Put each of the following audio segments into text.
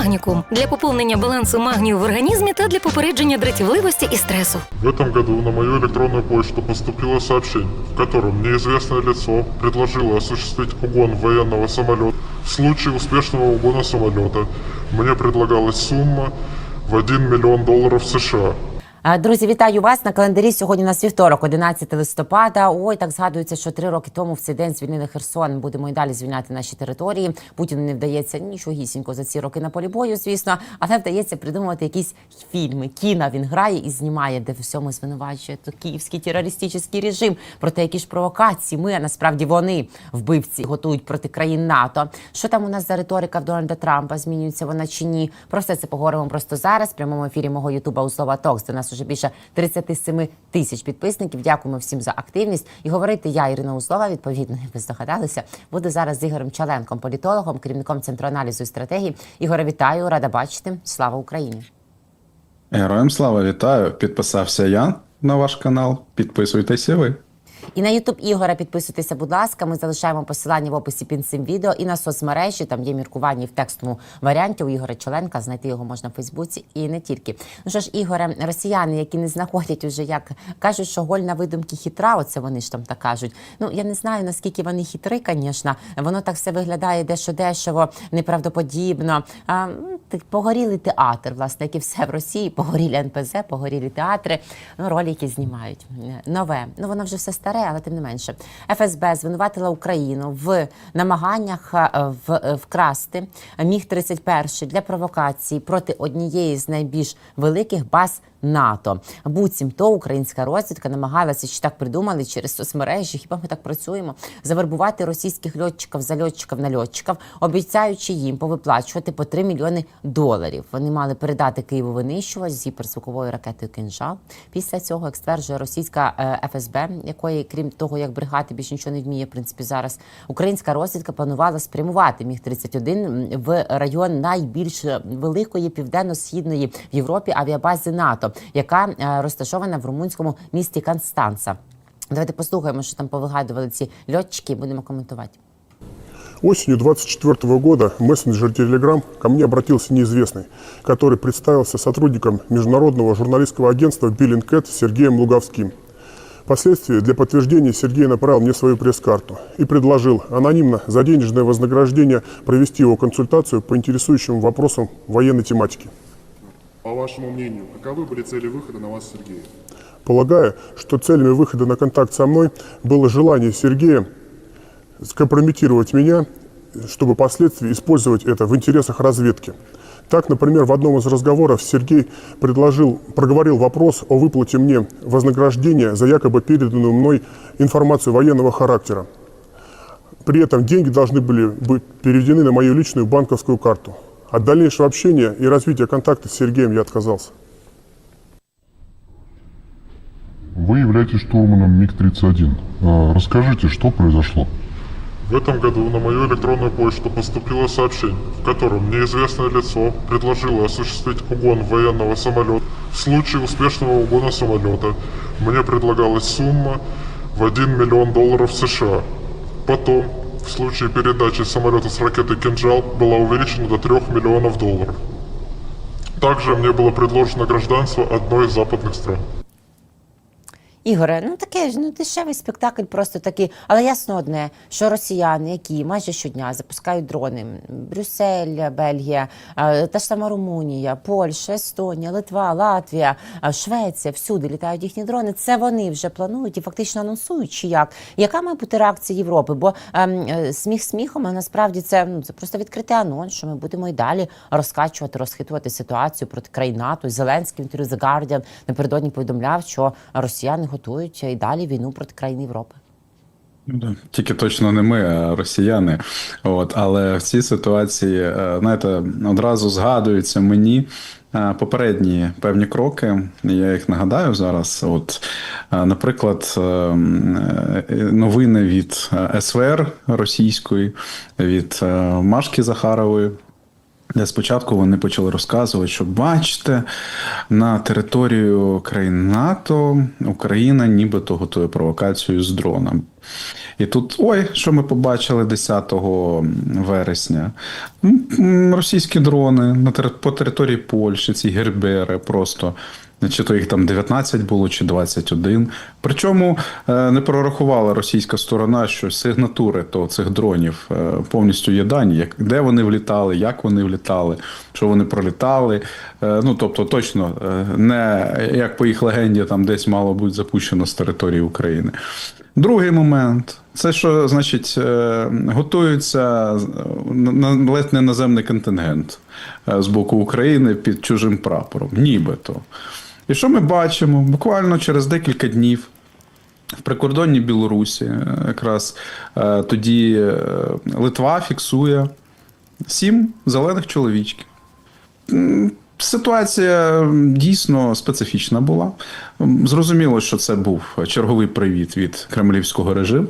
Магнікум для поповнення балансу магнію в організмі та для попередження дратівливості і стресу. В этом году на мою электронную почту поступило сообщение, в котором неизвестное лицо предложило осуществить угон военного самолета. В случае успешного угона самолета мне предлагалась сумма в 1 миллион долларов США. Е, Друзі, вітаю вас на календарі. Сьогодні у нас вівторок, 11 листопада. Ой, так згадується, що три роки тому в цей день звільнили Херсон. Будемо і далі звільняти наші території. Путіну не вдається нічогісінько за ці роки на полі бою, звісно, але вдається придумувати якісь фільми. Кіна він грає і знімає, де всьому звинувачує то київський терористичний режим. Про те, які ж провокації ми, а насправді вони вбивці готують проти країн НАТО. Що там у нас за риторика в Дональда Трампа? Змінюється вона чи ні? Про все це поговоримо просто зараз. В прямому ефірі мого Ютуба у слова Токс. Нас уже більше 37 тисяч підписників. Дякуємо всім за активність. І говорити я, Ірина Узлова, відповідно, як ви здогадалися, буду зараз з Ігорем Чаленком, політологом, керівником центру аналізу і стратегії. Ігоре, вітаю, рада бачити. Слава Україні! Героям слава вітаю! Підписався я на ваш канал. Підписуйтеся ви. І на Ютуб Ігора підписуйтеся, будь ласка. Ми залишаємо посилання в описі під цим відео і на соцмережі. Там є міркування в текстовому варіанті у Ігоря Чоленка. Знайти його можна в Фейсбуці і не тільки. Ну що ж, Ігоре, росіяни, які не знаходять уже як кажуть, що гольна видумки хитра. Оце вони ж там так кажуть. Ну я не знаю наскільки вони хитри, звісно. Воно так все виглядає дещо дешево, неправдоподібно. А, погорілий театр, власне, як і все в Росії. Погорілі НПЗ, погорілі театри. Ну, ролики знімають нове. Ну воно вже все старе, але тим не менше. ФСБ звинуватила Україну в намаганнях е, в, е, вкрасти міг 31 для провокації проти однієї з найбільш великих баз НАТО. Буцімто українська розвідка намагалася чи так придумали через соцмережі. Хіба ми так працюємо? Завербувати російських льотчиків, зальотчиків, нальотчиків, обіцяючи їм повиплачувати по 3 мільйони доларів. Вони мали передати Києву винищувач з гіперзвуковою ракетою «Кинжал». Після цього, як стверджує російська е, ФСБ, якої крім того, як бригати більше нічого не вміє, в принципі, зараз українська розвідка планувала спрямувати міг 31 в район найбільш великої південно-східної в Європі авіабази НАТО, яка е, розташована в румунському місті Констанца. Давайте послухаємо, що там повигадували ці льотчики, і будемо коментувати. Осенью 24 года в мессенджер Telegram ко мне обратился неизвестный, который представился сотрудником международного журналистского агентства Billingcat Сергеем Луговским. Впоследствии для подтверждения Сергей направил мне свою пресс-карту и предложил анонимно за денежное вознаграждение провести его консультацию по интересующим вопросам военной тематики. По вашему мнению, каковы были цели выхода на вас, Сергея? Полагаю, что целями выхода на контакт со мной было желание Сергея скомпрометировать меня, чтобы впоследствии использовать это в интересах разведки. Так, например, в одном из разговоров Сергей предложил, проговорил вопрос о выплате мне вознаграждения за якобы переданную мной информацию военного характера. При этом деньги должны были быть переведены на мою личную банковскую карту. От дальнейшего общения и развития контакта с Сергеем я отказался. Вы являетесь штурманом МиГ-31. А, Расскажите, что произошло? В этом году на мою электронную почту поступило сообщение, в котором неизвестное лицо предложило осуществить угон военного самолета. В случае успешного угона самолета мне предлагалась сумма в 1 миллион долларов США. Потом, в случае передачи самолета с ракетой «Кинжал» была увеличена до 3 миллионов долларов. Также мне было предложено гражданство одной из западных стран. Ігоре, ну таке ж ну дешевий спектакль, просто такий. Але ясно одне, що росіяни, які майже щодня запускають дрони, Брюссель, Бельгія, та ж сама Румунія, Польща, Естонія, Литва, Латвія, Швеція, всюди літають їхні дрони. Це вони вже планують і фактично анонсують, чи як. Яка має бути реакція Європи? Бо ем, е, сміх сміхом, а насправді це ну це просто відкритий анонс, що ми будемо і далі розкачувати, розхитувати ситуацію проти країн НАТО. Зеленський інтерв'ю The Guardian напередодні повідомляв, що росіяни готують і далі війну проти країн Європи. Ну. Тільки точно не ми, а росіяни. От, але в цій ситуації, е, знаєте, одразу згадуються мені е, попередні певні кроки. Я їх нагадаю зараз. От, е, наприклад, новини від СВР російської, від Машки Захарової. Де спочатку вони почали розказувати, що бачите, на територію країн НАТО Україна нібито готує провокацію з дроном. І тут, ой, що ми побачили 10 вересня? Російські дрони на по території Польщі, ці гербери просто. Чи то їх там 19 було, чи 21. Причому е, не прорахувала російська сторона, що сигнатури то цих дронів е, повністю є дані, як де вони влітали, як вони влітали, що вони пролітали. Е, Ну тобто, точно не як по їх легенді, там десь мало бути запущено з території України. Другий момент це що, значить, готується ледь не наземний контингент з боку України під чужим прапором, нібито. І що ми бачимо? Буквально через декілька днів в прикордонній Білорусі, е, якраз е, тоді е, Литва фіксує сім зелених чоловічків. Ситуація дійсно специфічна була. Зрозуміло, що це був черговий привіт від кремлівського режиму.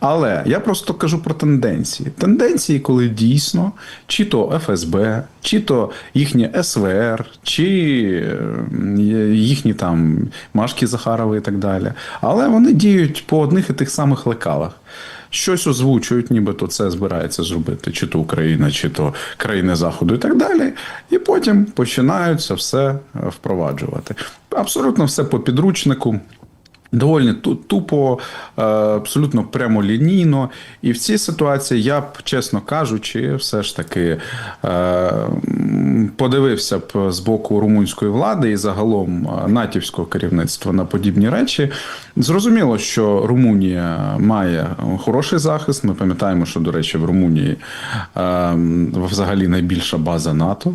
Але я просто кажу про тенденції. Тенденції, коли дійсно чи то ФСБ, чи то їхнє СВР, чи їхні там Машки Захарови і так далі. Але вони діють по одних і тих самих лекалах щось озвучують, нібито це збирається зробити, чи то Україна, чи то країни Заходу і так далі. І потім починаються все е, впроваджувати. Абсолютно все по підручнику. Доволі тупо, е, абсолютно прямолінійно. І в цій ситуації я б, чесно кажучи, все ж таки е, подивився б з боку румунської влади і загалом е, натівського керівництва на подібні речі. Зрозуміло, що Румунія має хороший захист. Ми пам'ятаємо, що, до речі, в Румунії взагалі найбільша база НАТО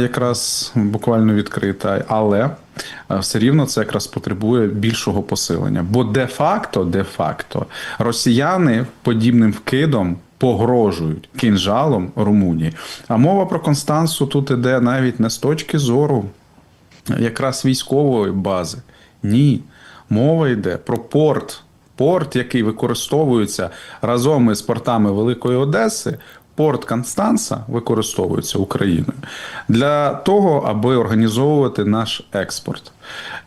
якраз буквально відкрита, але все рівно це якраз потребує більшого посилення. Бо де-факто, де-факто, росіяни подібним вкидом погрожують кінжалом Румунії. А мова про Констансу тут іде навіть не з точки зору якраз військової бази. Ні. Мова йде про порт. Порт, який використовується разом із портами Великої Одеси, порт Констанца використовується Україною для того, аби організовувати наш експорт.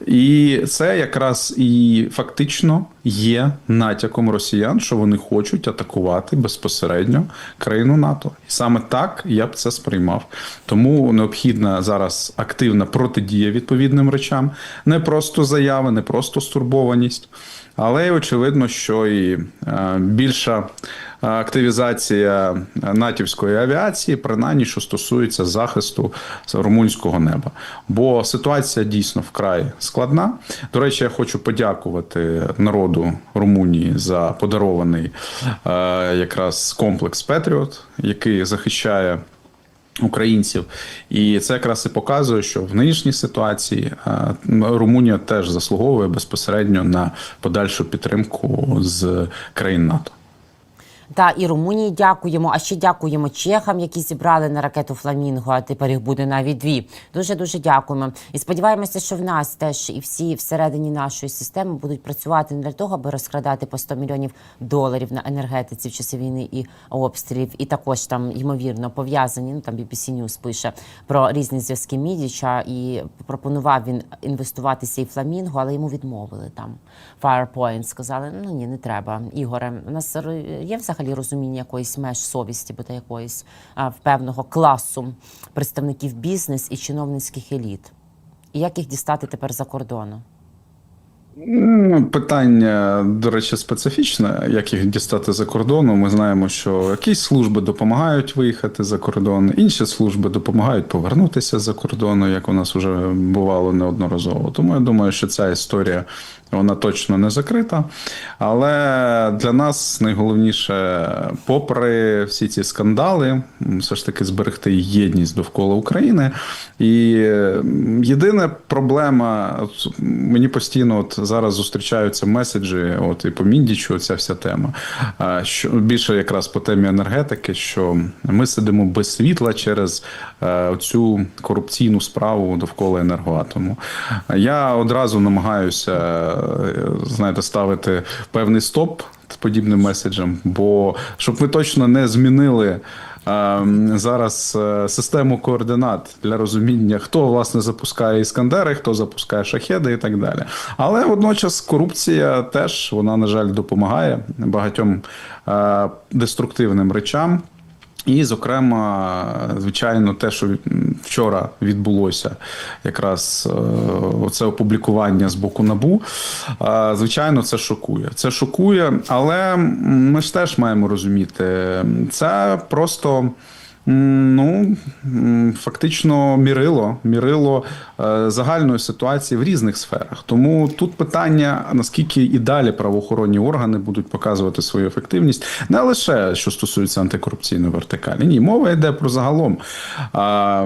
І це якраз і фактично є натяком росіян, що вони хочуть атакувати безпосередньо країну НАТО. І саме так я б це сприймав. Тому необхідна зараз активна протидія відповідним речам, не просто заяви, не просто стурбованість. Але очевидно, що і е, більша е, активізація натівської авіації, принаймні, що стосується захисту румунського неба. Бо ситуація дійсно вкрай складна. До речі, я хочу подякувати народу Румунії за подарований е, якраз комплекс Петріот, який захищає. Українців, і це якраз і показує, що в нинішній ситуації е, Румунія теж заслуговує безпосередньо на подальшу підтримку з країн НАТО. Та і Румунії дякуємо. А ще дякуємо чехам, які зібрали на ракету Фламінго. А тепер їх буде навіть дві. Дуже дуже дякуємо. І сподіваємося, що в нас теж і всі всередині нашої системи будуть працювати не для того, аби розкрадати по 100 мільйонів доларів на енергетиці в часи війни і обстрілів. І також там ймовірно пов'язані. Ну там BBC News пише про різні зв'язки Мідіча. І пропонував він інвестуватися і Фламінго, але йому відмовили там. Firepoint сказали: ну ні, не треба. Ігоре, у нас є взагалі розуміння якоїсь меж совісті, бо та якоїсь а, певного класу представників бізнес і чиновницьких еліт. І як їх дістати тепер за кордону? Ну, Питання, до речі, специфічне, як їх дістати за кордону. Ми знаємо, що якісь служби допомагають виїхати за кордон, інші служби допомагають повернутися за кордону, як у нас вже бувало неодноразово. Тому я думаю, що ця історія вона точно не закрита. Але для нас найголовніше, попри всі ці скандали, все ж таки зберегти єдність довкола України. І єдина проблема, мені постійно от зараз зустрічаються меседжі, от і по Міндічу, ця вся тема. Що більше якраз по темі енергетики, що ми сидимо без світла через е, цю корупційну справу довкола енергоатому. Я одразу намагаюся, е, знаєте, ставити певний стоп подібним меседжам, бо щоб ви точно не змінили зараз е, систему координат для розуміння, хто власне запускає іскандери, хто запускає шахеди і так далі. Але водночас корупція теж вона, на жаль, допомагає багатьом е, деструктивним речам. І, зокрема, звичайно, те, що вчора відбулося, якраз це опублікування з боку набу. е, Звичайно, це шокує. Це шокує, але ми ж теж маємо розуміти, це просто. Ну, фактично мірило, мірило е, загальної ситуації в різних сферах. Тому тут питання, наскільки і далі правоохоронні органи будуть показувати свою ефективність, не лише що стосується антикорупційної вертикалі. Ні, мова йде про загалом.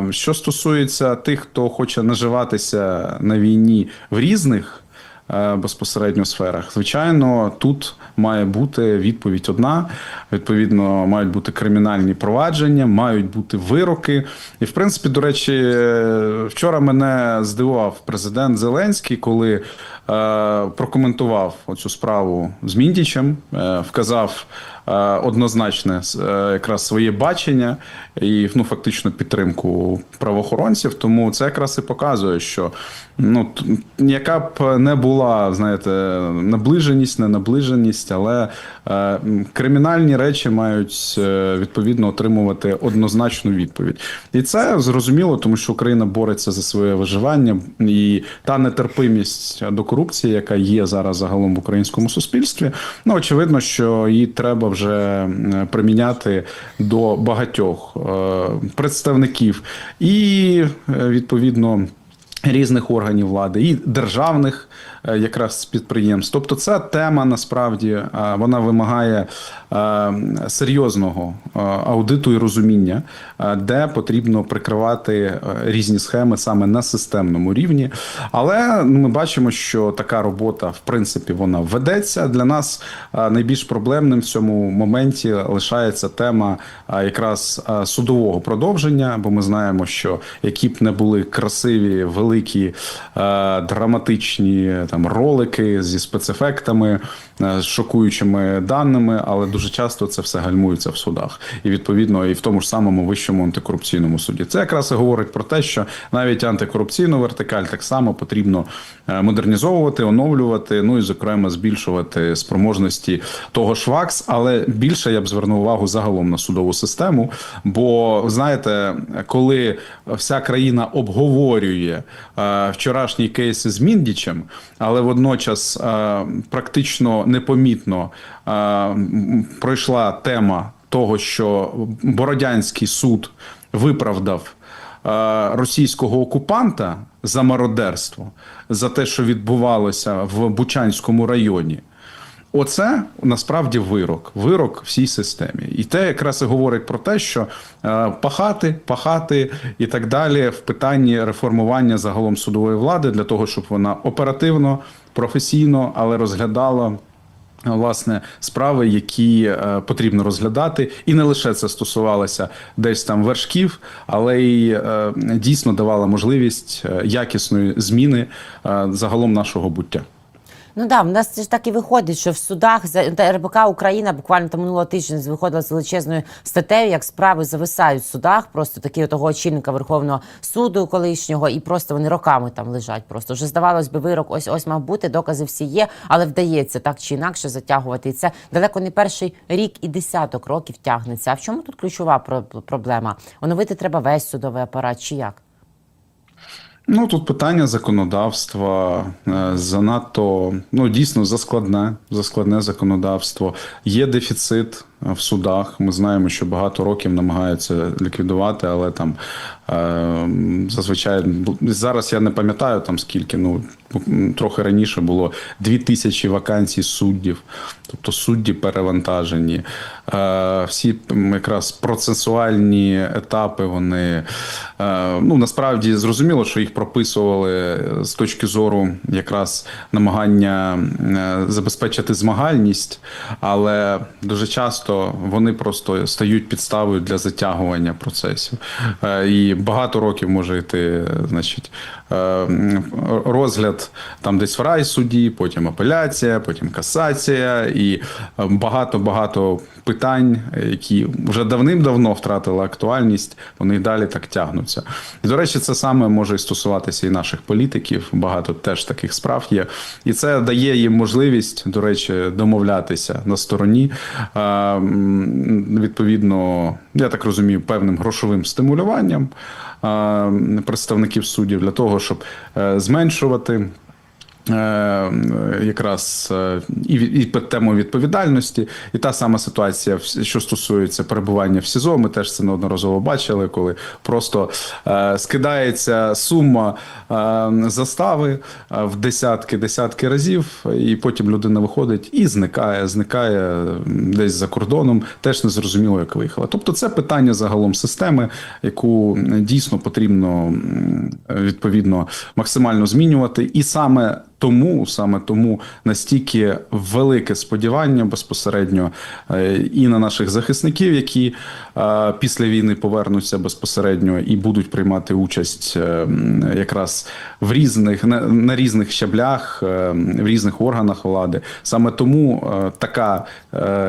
Що стосується тих, хто хоче наживатися на війні в різних. Е, Безпосередньо сферах, звичайно, тут має бути відповідь одна. Відповідно, мають бути кримінальні провадження, мають бути вироки. І, в принципі, до речі, е, вчора мене здивував президент Зеленський, коли е, прокоментував оцю справу з Міндічем, вказав однозначне е, якраз своє бачення і ну, фактично підтримку правоохоронців. Тому це якраз і показує, що ну, яка б не була, знаєте, наближеність, не наближеність, але е, кримінальні речі мають е, відповідно отримувати однозначну відповідь. І це зрозуміло, тому що Україна бореться за своє виживання, і та нетерпимість до корупції, яка є зараз загалом в українському суспільстві, ну очевидно, що її треба вже е, приміняти до багатьох е, представників і е, відповідно. Різних органів влади і державних е, якраз підприємств. Тобто, ця тема насправді е, вона вимагає е, серйозного аудиту і розуміння, де потрібно прикривати різні схеми саме на системному рівні. Але ну, ми бачимо, що така робота, в принципі, вона ведеться. Для нас найбільш проблемним в цьому моменті лишається тема якраз судового продовження, бо ми знаємо, що які б не були красиві, великі, драматичні там ролики зі спецефектами, з шокуючими даними, але дуже часто це все гальмується в судах, і відповідно і в тому ж самому вищому антикорупційному суді. Це якраз і говорить про те, що навіть антикорупційну вертикаль так само потрібно е, модернізовувати, оновлювати, ну і зокрема збільшувати спроможності того ж ВАКС, але більше я б звернув увагу загалом на судову систему. Бо знаєте, коли вся країна обговорює е, вчорашній кейс з Міндічем, але водночас е, практично непомітно е, пройшла тема того, що Бородянський суд виправдав е, російського окупанта за мародерство, за те, що відбувалося в Бучанському районі. Оце насправді вирок, вирок всій системі, і те якраз і говорить про те, що е, пахати, пахати і так далі в питанні реформування загалом судової влади для того, щоб вона оперативно, професійно, але розглядала. Власне, справи, які е, потрібно розглядати, і не лише це стосувалося десь там вершків, але й е, дійсно давала можливість е, якісної зміни е, загалом нашого буття. Ну да, в нас це ж так і виходить, що в судах за РБК Україна буквально там минулого тижня виходила з величезною статтею, як справи зависають в судах, просто такі того очільника Верховного суду колишнього, і просто вони роками там лежать. Просто вже здавалось би, вирок ось ось мав бути, докази всі є, але вдається так чи інакше затягувати. І це далеко не перший рік і десяток років тягнеться. А в чому тут ключова про- проблема? Оновити треба весь судовий апарат, чи як? Ну тут питання законодавства е, занадто ну дійсно заскладне, заскладне законодавство. Є дефіцит в судах. Ми знаємо, що багато років намагаються ліквідувати, але там е, зазвичай зараз я не пам'ятаю там скільки. Ну трохи раніше було дві тисячі вакансій суддів, тобто судді перевантажені. Е, всі якраз процесуальні етапи вони е, ну насправді зрозуміло, що їх прописували з точки зору якраз намагання забезпечити змагальність, але дуже часто вони просто стають підставою для затягування процесів. Е, І багато років може йти, значить, е, розгляд там десь в райсуді, потім апеляція, потім касація, і багато багато питань, які вже давним-давно втратили актуальність, вони й далі так тягнуться. І до речі, це саме може і стосуватися і наших політиків. Багато теж таких справ є, і це дає їм можливість, до речі, домовлятися на стороні. Відповідно, я так розумію, певним грошовим стимулюванням представників суддів для того, щоб е, зменшувати. Е, якраз е, і, і тему відповідальності, і та сама ситуація, що стосується перебування в СІЗО. Ми теж це неодноразово бачили, коли просто е, скидається сума застави в десятки десятки разів, і потім людина виходить і зникає, зникає десь за кордоном, теж не зрозуміло, як виїхала. Тобто, це питання загалом системи, яку дійсно потрібно відповідно максимально змінювати, і саме тому, саме тому настільки велике сподівання безпосередньо е, і на наших захисників, які е, після війни повернуться безпосередньо і будуть приймати участь е, якраз в різних на, різних щаблях, в різних органах влади. Саме тому така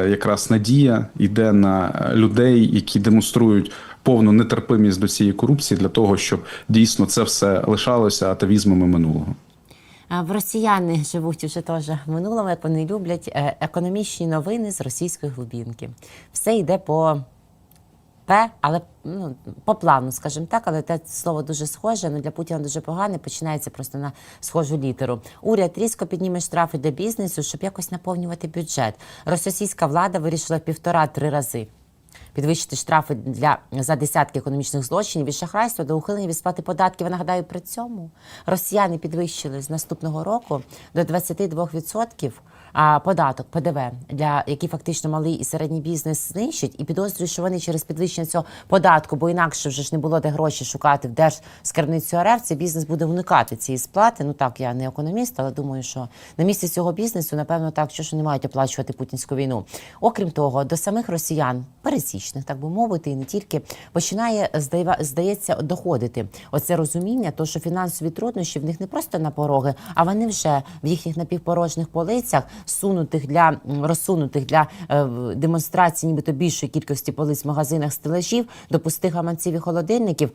якраз надія йде на людей, які демонструють. Повну нетерпимість до цієї корупції для того, щоб дійсно це все лишалося атавізмами минулого. В росіяни живуть уже теж в минулому, як вони люблять е, економічні новини з російської глибінки. Все йде по П, але ну, по плану, скажімо так, але те слово дуже схоже, але для Путіна дуже погане, починається просто на схожу літеру. Уряд різко підніме штрафи для бізнесу, щоб якось наповнювати бюджет. Російська влада вирішила півтора-три рази. Підвищити штрафи для за десятки економічних злочинів від шахрайства до ухилення від сплати податків. Я нагадаю, при цьому росіяни підвищили з наступного року до 22% а, податок ПДВ, для який фактично малий і середній бізнес знищить, і підозрюю, що вони через підвищення цього податку, бо інакше вже ж не було де гроші шукати в держскарбницю РФ, цей бізнес буде уникати цієї сплати. Ну так, я не економіст, але думаю, що на місці цього бізнесу, напевно, так, що ж вони мають оплачувати путінську війну. Окрім того, до самих росіян, пересічних, так би мовити, і не тільки починає здається доходити оце розуміння, то що фінансові труднощі в них не просто на пороги, а вони вже в їхніх напівпорожніх полицях, сунутих для розсунутих для е, демонстрації, нібито більшої кількості полиць в магазинах стелажів, до пустих гаманців і холодильників.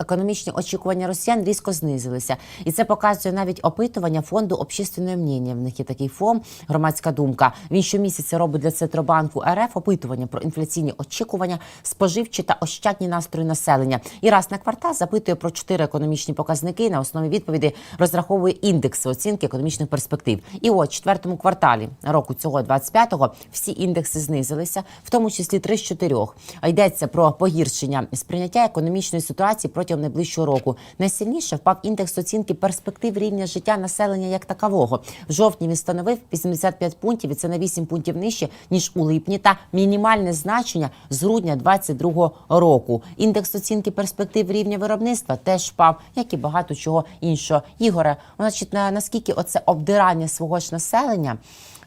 Економічні очікування росіян різко знизилися, і це показує навіть опитування фонду общественне мнення. В них є такий фонд громадська думка. Він щомісяця робить для Центробанку РФ опитування про інфляційні очікування, споживчі та ощадні настрої населення. І раз на квартал запитує про чотири економічні показники. На основі відповіді розраховує індекси оцінки економічних перспектив. І от четвертому кварталі року цього 25-го всі індекси знизилися, в тому числі три з чотирьох. Йдеться про погіршення сприйняття економічної ситуації протягом найближчого року. Найсильніше впав індекс оцінки перспектив рівня життя населення як такового. В жовтні він становив 85 пунктів, і це на 8 пунктів нижче ніж у липні. Та мінімальне значення з грудня 22 року. Індекс оцінки перспектив рівня виробництва теж впав, як і багато чого іншого. Ігоре, значить, на наскільки оце обдирання свого ж населення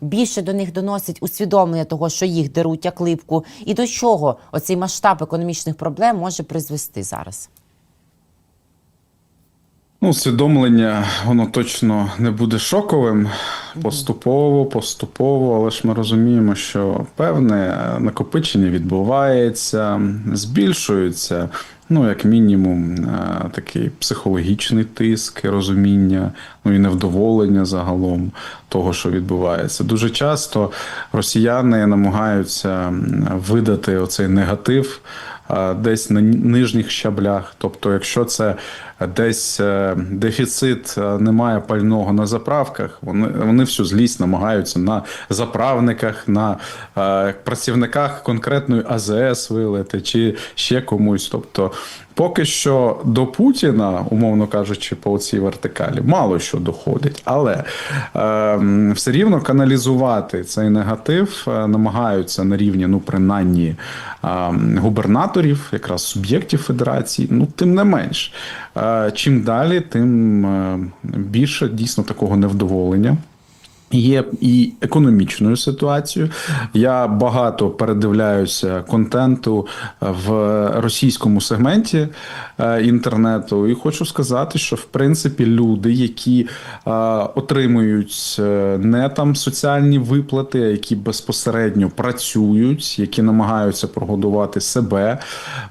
більше до них доносить усвідомлення того, що їх деруть як липку, і до чого оцей масштаб економічних проблем може призвести зараз. Ну, усвідомлення воно точно не буде шоковим. Поступово, поступово, але ж ми розуміємо, що певне накопичення відбувається, збільшується. Ну, як мінімум, е, такий психологічний тиск, розуміння, ну і невдоволення загалом того, що відбувається. Дуже часто росіяни намагаються видати оцей негатив е, десь на нижніх щаблях. Тобто, якщо це десь е, дефіцит, е, немає пального на заправках, вони, вони всю злість намагаються на заправниках, на е, працівниках конкретної АЗС вилити чи ще комусь. Тобто, поки що до Путіна, умовно кажучи, по цій вертикалі, мало що доходить, але е, все рівно каналізувати цей негатив е, намагаються на рівні, ну принаймні, губернаторів, якраз суб'єктів федерації. Ну, тим не менш, е, чим далі, тим е, більше дійсно такого невдоволення. Є і економічною ситуацією. Я багато передивляюся контенту в російському сегменті е, інтернету, і хочу сказати, що в принципі люди, які е, отримують е, не там соціальні виплати, які безпосередньо працюють, які намагаються прогодувати себе,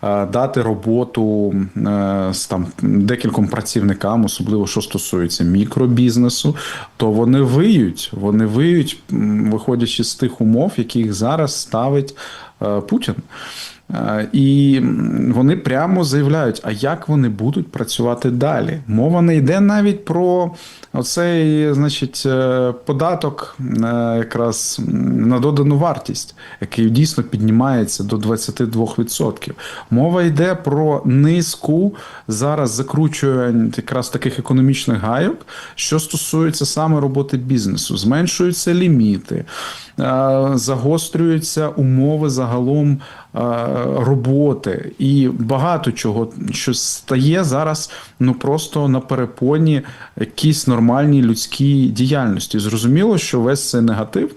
е, дати роботу е, з там декільком працівникам, особливо що стосується мікробізнесу, то вони виють. Вони виють, виходячи з тих умов, які їх зараз ставить е, Путін. Е, І вони прямо заявляють, а як вони будуть працювати далі. Мова не йде навіть про оцей, значить, е, податок е, якраз на додану вартість, який дійсно піднімається до 22%. Мова йде про низку зараз закручувань якраз таких економічних гайок, що стосується саме роботи бізнесу. Зменшуються ліміти, загострюються умови загалом роботи і багато чого, що стає зараз ну просто на перепоні якійсь нормальній людській діяльності. Зрозуміло, що весь цей негатив.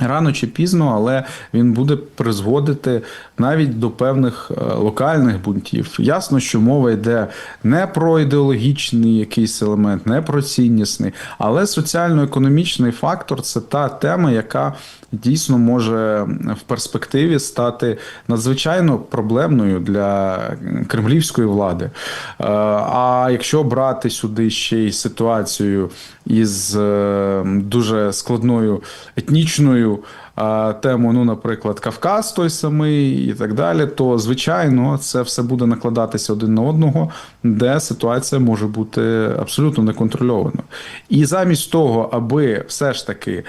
Рано чи пізно, але він буде призводити навіть до певних е, локальних бунтів. Ясно, що мова йде не про ідеологічний якийсь елемент, не про ціннісний, але соціально-економічний фактор це та тема, яка дійсно може в перспективі стати надзвичайно проблемною для кремлівської влади. Е, А якщо брати сюди ще й ситуацію із е, дуже складною етнічною тему, ну, наприклад, Кавказ той самий і так далі, то звичайно це все буде накладатися один на одного, де ситуація може бути абсолютно неконтрольованою. І замість того, аби все ж таки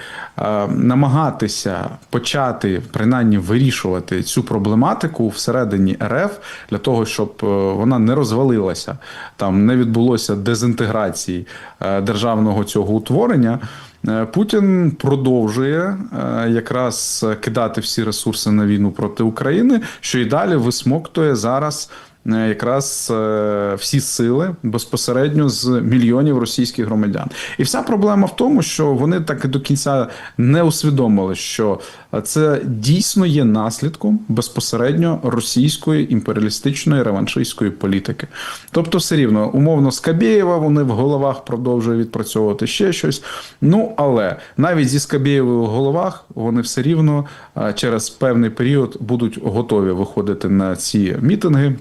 намагатися почати принаймні вирішувати цю проблематику всередині РФ для того, щоб е, вона не розвалилася, там не відбулося дезінтеграції е, державного цього утворення. Е, Путін продовжує е, якраз кидати всі ресурси на війну проти України, що і далі висмоктує зараз. Е, Якраз е, всі сили безпосередньо з мільйонів російських громадян, і вся проблема в тому, що вони так до кінця не усвідомили, що це дійсно є наслідком безпосередньо російської імперіалістичної реваншистської політики. Тобто, все рівно умовно Скабєєва вони в головах продовжують відпрацьовувати ще щось. Ну але навіть зі Скабєєвою в головах вони все рівно е, через певний період будуть готові виходити на ці мітинги.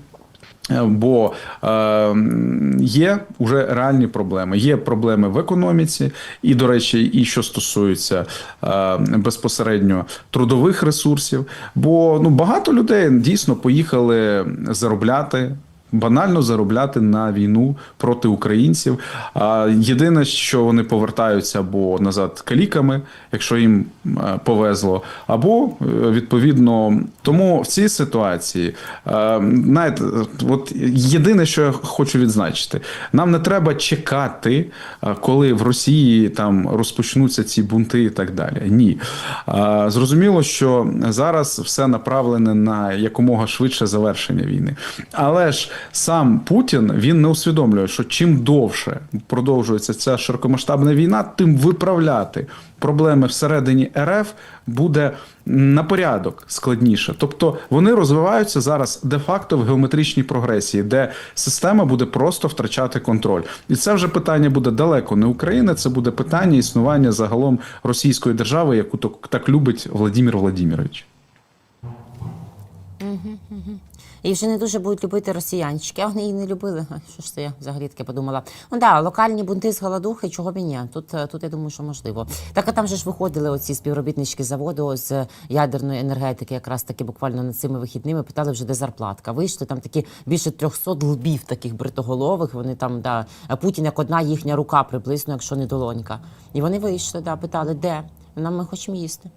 Бо е, є вже реальні проблеми. Є проблеми в економіці, і, до речі, і що стосується е, безпосередньо трудових ресурсів. Бо ну багато людей дійсно поїхали заробляти. Банально заробляти на війну проти українців. Єдине, що вони повертаються або назад каліками, якщо їм е, повезло, або е, відповідно. Тому в цій ситуації, е, знаєте, от єдине, що я хочу відзначити, нам не треба чекати, коли в Росії там розпочнуться ці бунти і так далі. Ні, зрозуміло, що зараз все направлене на якомога швидше завершення війни, але ж сам Путін він не усвідомлює, що чим довше продовжується ця широкомасштабна війна, тим виправляти проблеми всередині РФ буде на порядок складніше. Тобто вони розвиваються зараз де-факто в геометричній прогресії, де система буде просто втрачати контроль. І це вже питання буде далеко не України. Це буде питання існування загалом російської держави, яку так- любить Владимир Владимирович. І вже не дуже будуть любити росіянчики. А вони її не любили. Що ж це я взагалі таке подумала? Ну да, локальні бунти з голодухи, чого б і ні. Тут, е, тут я думаю, що можливо. Так а там же ж виходили оці співробітнички заводу з ядерної енергетики, якраз таки буквально над цими вихідними питали вже, де зарплатка. Вийшли там такі більше 300 лбів таких бритоголових. Вони там, да, Путін як одна їхня рука приблизно, якщо не долонька. І вони вийшли, да, питали, де? Нам ми хочемо їсти.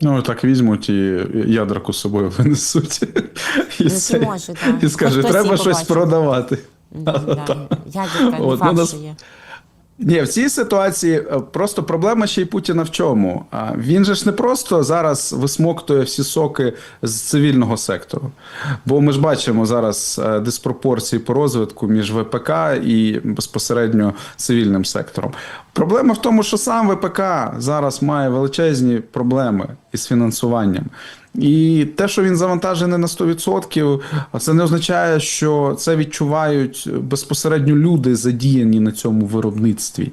Ну, так візьмуть і ядерку з собою винесуть. І, Ну, це- може, так. і скаже, треба щось побачив. продавати. Да, Ядерка не От, ну, факт, нас- що є. Ні, в цій ситуації е, просто проблема ще й Путіна в чому? А Він же ж не просто зараз висмоктує всі соки з цивільного сектору. Бо ми ж бачимо зараз е, диспропорції по розвитку між ВПК і безпосередньо цивільним сектором. Проблема в тому, що сам ВПК зараз має величезні проблеми із фінансуванням. І те, що він завантажений на 100%, це не означає, що це відчувають безпосередньо люди, задіяні на цьому виробництві.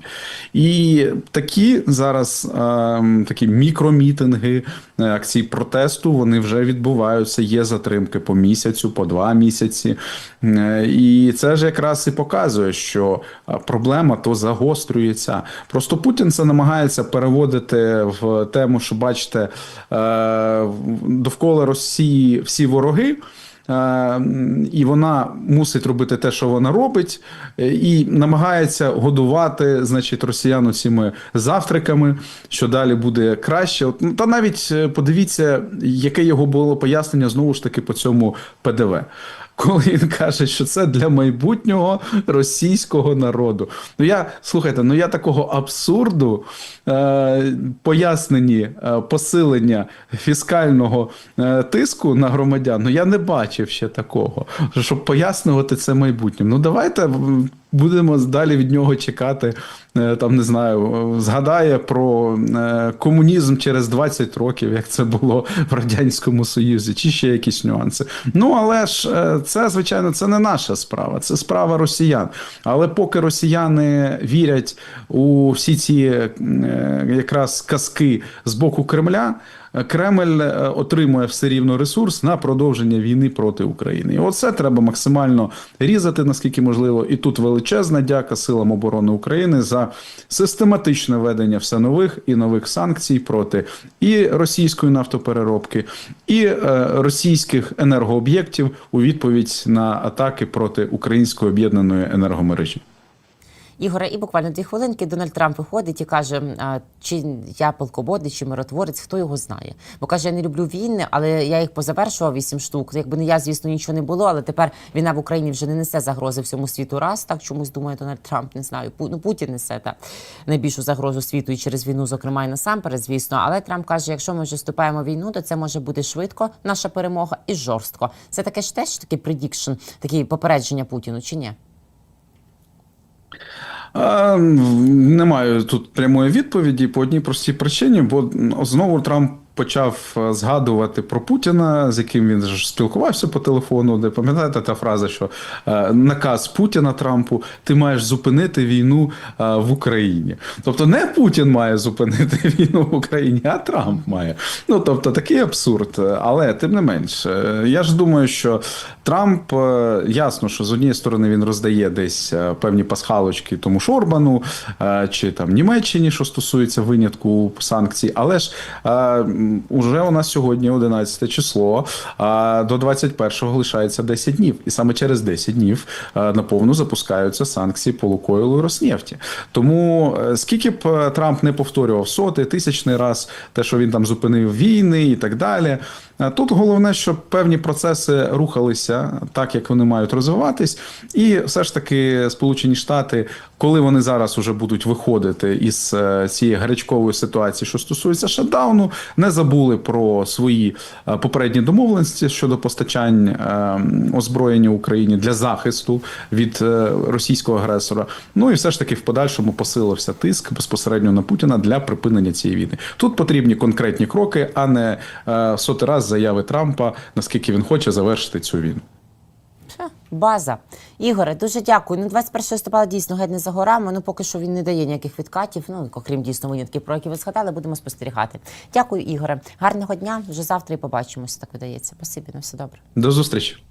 І такі зараз ем, такі мікромітинги, е, акції протесту, вони вже відбуваються. Є затримки по місяцю, по два місяці. Е, І це ж якраз і показує, що е, проблема то загострюється. Просто Путін це намагається переводити в тему, що бачите, довкола Росії всі вороги. Е, І вона мусить робити те, що вона робить, е, і намагається годувати, значить, росіян цими завтраками, що далі буде краще. Ну, Та навіть е, подивіться, яке його було пояснення знову ж таки по цьому ПДВ. Коли він каже, що це для майбутнього російського народу. Ну я слухайте, ну я такого абсурду е, поясненні е, посилення фіскального е, тиску на громадян. Ну я не бачив ще такого, щоб пояснювати це майбутнім. Ну давайте будемо далі від нього чекати. е, Там не знаю, згадає про е, комунізм через 20 років, як це було в радянському Союзі, чи ще якісь нюанси. Ну але ж е, це звичайно це не наша справа, це справа росіян. Але поки росіяни вірять у всі ці якраз казки з боку Кремля. Кремль е, отримує все рівно ресурс на продовження війни проти України. І оце треба максимально різати, наскільки можливо. І тут величезна дяка силам оборони України за систематичне ведення все нових і нових санкцій проти і російської нафтопереробки, і е, російських енергооб'єктів у відповідь на атаки проти української об'єднаної енергомережі. Ігоре, і буквально дві хвилинки Дональд Трамп виходить і каже, чи я полкободич, чи миротворець, хто його знає. Бо каже, я не люблю війни, але я їх позавершував вісім штук. Якби не я, звісно, нічого не було, але тепер війна в Україні вже не несе загрози всьому світу. Раз так чомусь думає Дональд Трамп, не знаю. Ну Путін несе та найбільшу загрозу світу і через війну, зокрема і насамперед, звісно. Але Трамп каже, якщо ми вже вступаємо в війну, то це може бути швидко, наша перемога і жорстко. Це таке ж теж такий предікшн, такі попередження Путіну, чи ні? А, Немає тут прямої відповіді по одній простій причині, бо знову Трамп почав е, згадувати про Путіна, з яким він ж спілкувався по телефону. Де пам'ятаєте та фраза, що е, наказ Путіна Трампу ти маєш зупинити війну е, в Україні. Тобто не Путін має зупинити війну в Україні, а Трамп має. Ну тобто такий абсурд. Але тим не менш, я ж думаю, що Трамп ясно, що з однієї сторони він роздає десь певні пасхалочки тому ж Орбану е, чи там Німеччині, що стосується винятку санкцій, але ж уже у нас сьогодні 11 число, а до 21-го лишається 10 днів, і саме через 10 днів е, наповну запускаються санкції по Лукойлу і Роснефті. Тому е, скільки б е, Трамп не повторював сотий, тисячний раз те, що він там зупинив війни і так далі. Е, Тут головне, щоб певні процеси рухалися так, як вони мають розвиватись, і все ж таки Сполучені Штати, коли вони зараз уже будуть виходити із е, цієї гарячкової ситуації, що стосується шатдауну, не забули про свої е, попередні домовленості щодо постачань озброєння Україні для захисту від російського агресора. Ну і все ж таки в подальшому посилився тиск безпосередньо на Путіна для припинення цієї війни. Тут потрібні конкретні кроки, а не е, сотий раз заяви Трампа, наскільки він хоче завершити цю війну. База. Ігоре, дуже дякую. Ну, 21 листопада дійсно геть не за горами. Ну, поки що він не дає ніяких відкатів. Ну, окрім дійсно винятків, про які ви згадали, будемо спостерігати. Дякую, Ігоре. Гарного дня. Вже завтра і побачимося, так видається. Спасибі, на все добре. До зустрічі.